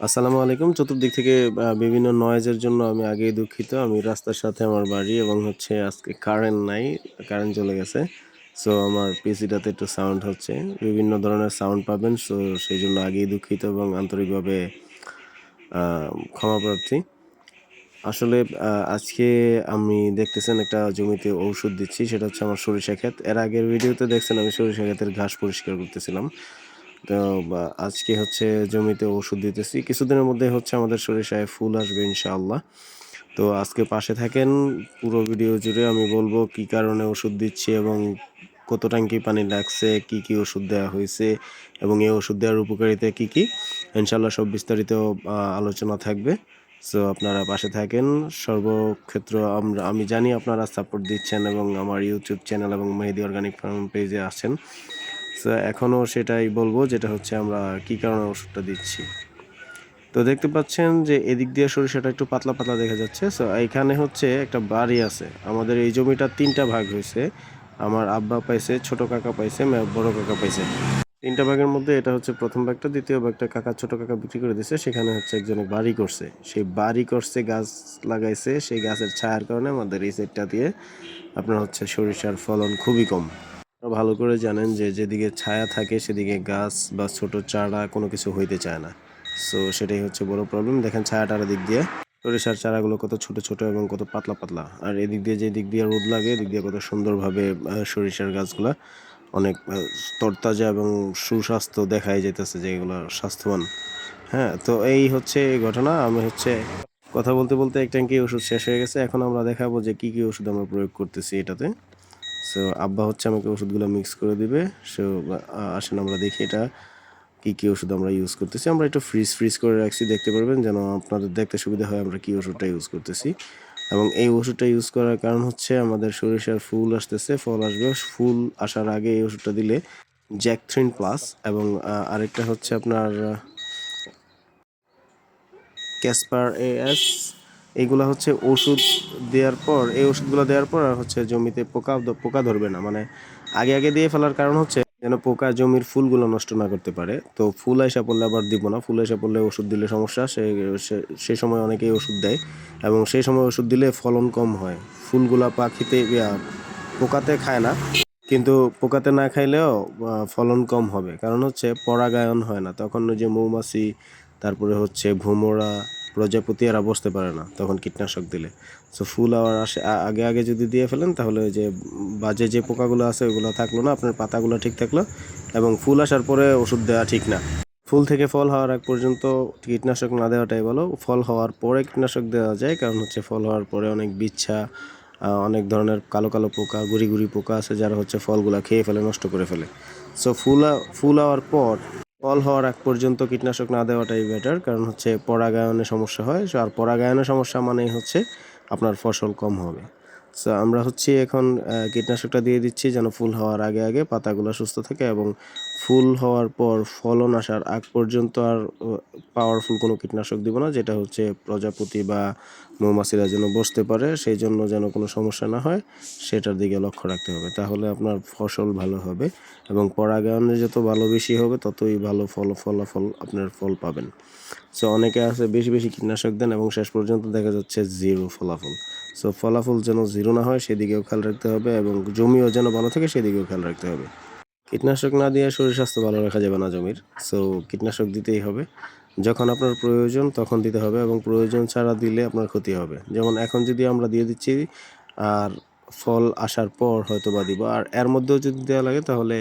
আসসালামু আলাইকুম। চতুর্দিক থেকে বিভিন্ন নয়েজের জন্য আমি আগেই দুঃখিত। আমি রাস্তার সাথে আমার বাড়ি এবং হচ্ছে আজকে কারেন্ট নাই। কারেন্ট চলে গেছে। সো আমার পিসিটাতে একটু সাউন্ড হচ্ছে। বিভিন্ন ধরনের সাউন্ড পাবেন। সো সেই জন্য আগেই দুঃখিত এবং আন্তরিকভাবে ক্ষমা প্রার্থী। আসলে আজকে আমি দেখতেছেন একটা জমিতে ঔষধ দিচ্ছি। সেটা হচ্ছে আমার সরিষা ক্ষেত। এর আগের ভিডিওতে দেখছেন আমি সরিষা ক্ষেতের ঘাস পরিষ্কার করতেছিলাম। তো আজকে হচ্ছে জমিতে ওষুধ দিতেছি। কিছুদিনের মধ্যে হচ্ছে আমাদের সরিষায় ফুল আসবে ইনশাআল্লাহ। তো আজকে পাশে থাকেন। পুরো ভিডিও জুড়ে আমি বলব কি কারণে ওষুধ দিচ্ছি এবং কত ট্যাঙ্কি পানি লাগছে, কি, কি ওষুধ দেওয়া হয়েছে এবং এই ওষুধ দেওয়ার উপকারিতা কি, কি? ইনশাআল্লাহ সব বিস্তারিত আলোচনা থাকবে। সো আপনারা পাশে থাকেন। সর্বক্ষেত্র আমরা আমি জানি আপনারা সাপোর্ট দিচ্ছেন এবং আমার ইউটিউব চ্যানেল এবং মেহেদি অর্গানিক ফার্ম পেজে আছেন। এখনও সেটাই বলব যেটা হচ্ছে আমরা কি কারণে ওষুধটা দিচ্ছি। তো দেখতে পাচ্ছেন যে এদিক দিয়ে সরিষাটা একটু পাতলা, পাতলা দেখা যাচ্ছে। সো এইখানে হচ্ছে একটা বাড়ি আছে। আমাদের এই জমিটা তিনটা ভাগ হইছে। আমার আব্বা পাইছে, ছোট কাকা পাইছে, বড় কাকা পাইছে। তিনটা ভাগের মধ্যে এটা হচ্ছে প্রথম ভাগটা, ২য় ভাগটা কাকা ছোট কাকা বিক্রি করে দিছে। সেখানে হচ্ছে একজনে বাড়ি করছে। সেই বাড়ি করছে, গাছ লাগাইছে। সেই গাছের ছায়ার কারণে আমাদের এই সেটটা দিয়ে আপনার হচ্ছে সরিষার ফলন খুবই কম। ভালো করে জানেন যে যেদিকে ছায়া থাকে সেদিকে গাছ বা ছোট চারা কোনো কিছু হইতে চায় না। সো সেটাই হচ্ছে বড় প্রবলেম। দেখেন ছায়াটার দিক দিয়ে সরিষার চারাগুলো কত ছোট, ছোট এবং কত পাতলা, পাতলা। আর এদিক দিয়ে যেদিক দিয়ে রোদ লাগে এদিক দিয়ে কত সুন্দরভাবে সরিষার গাছগুলা অনেক তরতাজা এবং সুস্বাস্থ্য দেখাই যাইতেছে যে এগুলা স্বাস্থ্যবান। হ্যাঁ? তো এই হচ্ছে ঘটনা। আমি হচ্ছে কথা বলতে, বলতে এক ট্যাঙ্কি ওষুধ শেষ হয়ে গেছে। এখন আমরা দেখাবো যে কি, কি ওষুধ আমরা প্রয়োগ করতেছি এটাতে। সো আব্বা হচ্ছে আমাকে ওষুধগুলো মিক্স করে দিবে। সো আসেন আমরা দেখি এটা কি, কি ওষুধ আমরা ইউজ করতেছি। আমরা একটু ফ্রিজ, ফ্রিজ করে রাখছি দেখতে পারবেন যেন আপনাদের দেখতে সুবিধা হয় আমরা কি ওষুধটা ইউজ করতেছি। এবং এই ওষুধটা ইউজ করার কারণ হচ্ছে আমাদের সরিষার ফুল আসতেছে, ফল আসবে। ফুল আসার আগে এই ওষুধটা দিলে জ্যাকথ্রিন প্লাস এবং আরেকটা হচ্ছে আপনার ক্যাসপার এএস এইগুলা হচ্ছে ওষুধ দেওয়ার পর এই ওষুধগুলো দেওয়ার পর আর হচ্ছে জমিতে পোকা পোকা ধরবে না। মানে আগে, আগে দিয়ে ফেলার কারণ হচ্ছে যেন পোকা জমির ফুলগুলো নষ্ট না করতে পারে। তো ফুল আইসা পড়লে আবার দিব না। ফুল আইসা পড়লে ওষুধ দিলে সমস্যা। সে সে সময় অনেকেই ওষুধ দেয় এবং সেই সময় ওষুধ দিলে ফলন কম হয়। ফুলগুলা পাখিতে পোকাতে খায় না। কিন্তু পোকাতে না খাইলেও ফলন কম হবে। কারণ হচ্ছে পরাগায়ন হয় না। তখন ওই যে মৌমাছি, তারপরে হচ্ছে ভোমরা, প্রজাপতি এরা বসতে পারে না তখন কীটনাশক দিলে। সো ফুল আওয়ার আসে আগে, আগে যদি দিয়ে ফেলেন তাহলে ওই যে বাজে যে পোকাগুলো আছে ওগুলো থাকল না। আপনার পাতাগুলো ঠিক থাকল এবং ফুল আসার পরে ওষুধ দেওয়া ঠিক না। ফুল থেকে ফল হওয়ার আগ পর্যন্ত কীটনাশক না দেওয়াটাই ভালো। ফল হওয়ার পরে কীটনাশক দেওয়া যায়। কারণ হচ্ছে ফল হওয়ার পরে অনেক বিচ্ছা, অনেক ধরনের কালো, কালো পোকা, গুড়ি, গুড়ি পোকা আছে যারা হচ্ছে ফলগুলো খেয়ে ফেলে, নষ্ট করে ফেলে। সো ফুল ফুল হওয়ার পর ফল হওয়ার আগ পর্যন্ত কীটনাশক না দেওয়াটাই বেটার। কারণ হচ্ছে পরাগায়নে সমস্যা হয়। আর পরাগায়নে সমস্যা মানেই হচ্ছে আপনার ফসল কম হবে। সো আমরা হচ্ছে এখন কীটনাশকটা দিয়ে দিচ্ছি যেন ফুল হওয়ার আগে, আগে পাতাগুলো সুস্থ থাকে এবং ফুল হওয়ার পর ফলন আসার আগ পর্যন্ত আর পাওয়ারফুল কোনো কীটনাশক দিব না। যেটা হচ্ছে প্রজাপতি বা মৌমাছিরা যেন বসতে পারে সেই জন্য যেন কোনো সমস্যা না হয় সেটার দিকে লক্ষ্য রাখতে হবে। তাহলে আপনার ফসল ভালো হবে এবং পরাগায়নে যত ভালো বেশি হবে ততই ভালো ফল ফলাফল আপনার ফল পাবেন। সো অনেকে আছে বেশি, বেশি কীটনাশক দেন এবং শেষ পর্যন্ত দেখা যাচ্ছে জিরো ফলাফল। সো ফলাফল যেন জিরো না হয়, সেদিকেও খেয়াল রাখতে হবে এবং জমিও যেন ভালো থাকে, সেদিকেও খেয়াল রাখতে হবে। কীটনাশক না দিয়ে শরীর স্বাস্থ্য ভালো রাখা যাবে না জমির। সো কীটনাশক দিতেই হবে। যখন আপনার প্রয়োজন, তখন দিতে হবে এবং প্রয়োজন ছাড়া দিলে আপনার ক্ষতি হবে। যেমন এখন যদি আমরা দিয়ে দিচ্ছি, আর ফল আসার পর হয়তো বা দিব। আর এর মধ্যেও যদি দেওয়া লাগে, তাহলে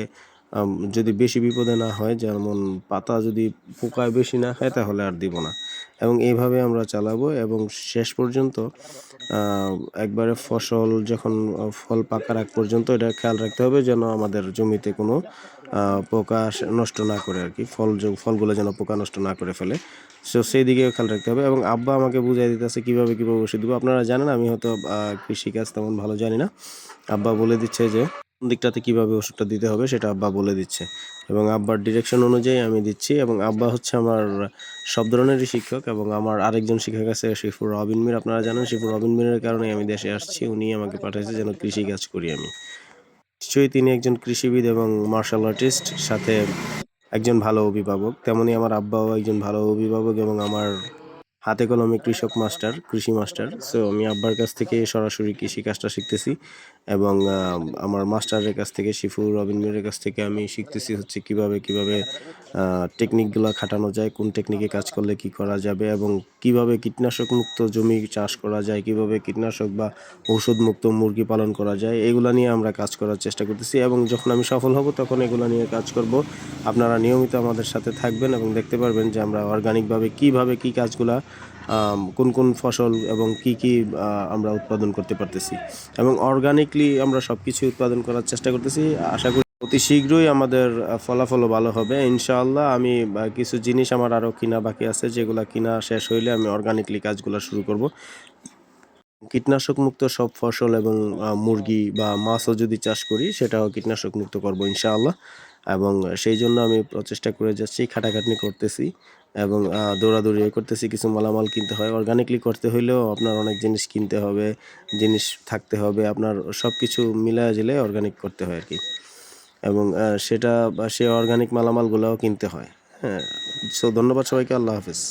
যদি বেশি বিপদে না হয়, যেমন পাতা যদি পোকায় বেশি না খায়, তাহলে আর দিব না। এবং এইভাবে আমরা চালাবো এবং শেষ পর্যন্ত একবারে ফসল যখন ফল পাকার আগ পর্যন্ত এটা খেয়াল রাখতে হবে যেন আমাদের জমিতে কোনো পোকা নষ্ট না করে আরকি। ফল ফলগুলো যেন পোকা নষ্ট না করে ফেলে। সো সেই দিকেও খেয়াল রাখতে হবে এবং আব্বা আমাকে বুঝায় দিতেছে কীভাবে কীভাবে ওষুধ দেবো আপনারা জানেন আমি হয়তো কৃষিকাজ তেমন ভালো জানি না। আব্বা বলে দিচ্ছে যে দিকটাতে কীভাবে ওষুধটা দিতে হবে সেটা আব্বা বলে দিচ্ছে। এবং আব্বার ডিরেকশন অনুযায়ী আমি দিচ্ছি এবং আব্বা হচ্ছে আমার সব ধরনেরই শিক্ষক এবং আমার আরেকজন শিক্ষক আছে, শিফুর রবিন মির। আপনারা জানেন শিফুর রবিন মিরের কারণে আমি দেশে আসছি। উনি আমাকে পাঠাইছে যেন কৃষি কাজ করি আমি। নিশ্চয়ই তিনি একজন কৃষিবিদ এবং মার্শাল আর্টিস্ট সাথে একজন ভালো অভিভাবক তেমনই আমার আব্বাও একজন ভালো অভিভাবক এবং আমার হাতে কলমে কৃষক মাস্টার, কৃষি মাস্টার। সো আমি আব্বার কাছ থেকে সরাসরি কৃষি কাজটা শিখতেছি এবং আমার মাস্টারের কাছ থেকে শিফুর রবীন্দ্রের কাছ থেকে আমি শিখতেছি হচ্ছে কীভাবে কীভাবে টেকনিকগুলো খাটানো যায়, কোন টেকনিকে কাজ করলে কি করা যাবে এবং কীভাবে কীটনাশক মুক্ত জমি চাষ করা যায়, কীভাবে কীটনাশক বা ঔষধ মুক্ত মুরগি পালন করা যায়, এগুলো নিয়ে আমরা কাজ করার চেষ্টা করতেছি এবং যখন আমি সফল হব তখন এগুলো নিয়ে কাজ করব। আপনারা নিয়মিত আমাদের সাথে থাকবেন এবং দেখতে পারবেন যে আমরা অর্গানিকভাবে কীভাবে কি কাজগুলা কোন কোন ফসল এবং কি কি আমরা উৎপাদন করতে পারতেছি। এবং অর্গানিকলি আমরা সব কিছু উৎপাদন করার চেষ্টা করতেছি। আশা করি অতি শীঘ্রই আমাদের ফলাফলও ভালো হবে। ইনশাআল্লাহ আমি কিছু জিনিস আমার আরও কিনা বাকি আছে, যেগুলা কিনা শেষ হইলে আমি অর্গানিকলি কাজগুলো শুরু করব। কীটনাশক মুক্ত সব ফসল এবং মুরগি বা মাছও যদি চাষ করি, সেটাও কীটনাশক মুক্ত করব ইনশাআল্লাহ। এবং সেই জন্য আমি প্রচেষ্টা করে যাচ্ছি, খাটাখাটনি করতেছি এবং দৌড়াদৌড়ি করতেছি। কিছু মালামাল কিনতে হয়। অর্গানিকলি করতে হইলেও আপনার অনেক জিনিস কিনতে হবে, জিনিস থাকতে হবে। আপনার সব কিছু মিলা জেলে অর্গানিক করতে হয় আর কি এবং সেটা সে অর্গানিক মালামালগুলোও কিনতে হয়। হ্যাঁ সো ধন্যবাদ সবাইকে। আল্লাহ হাফিজ।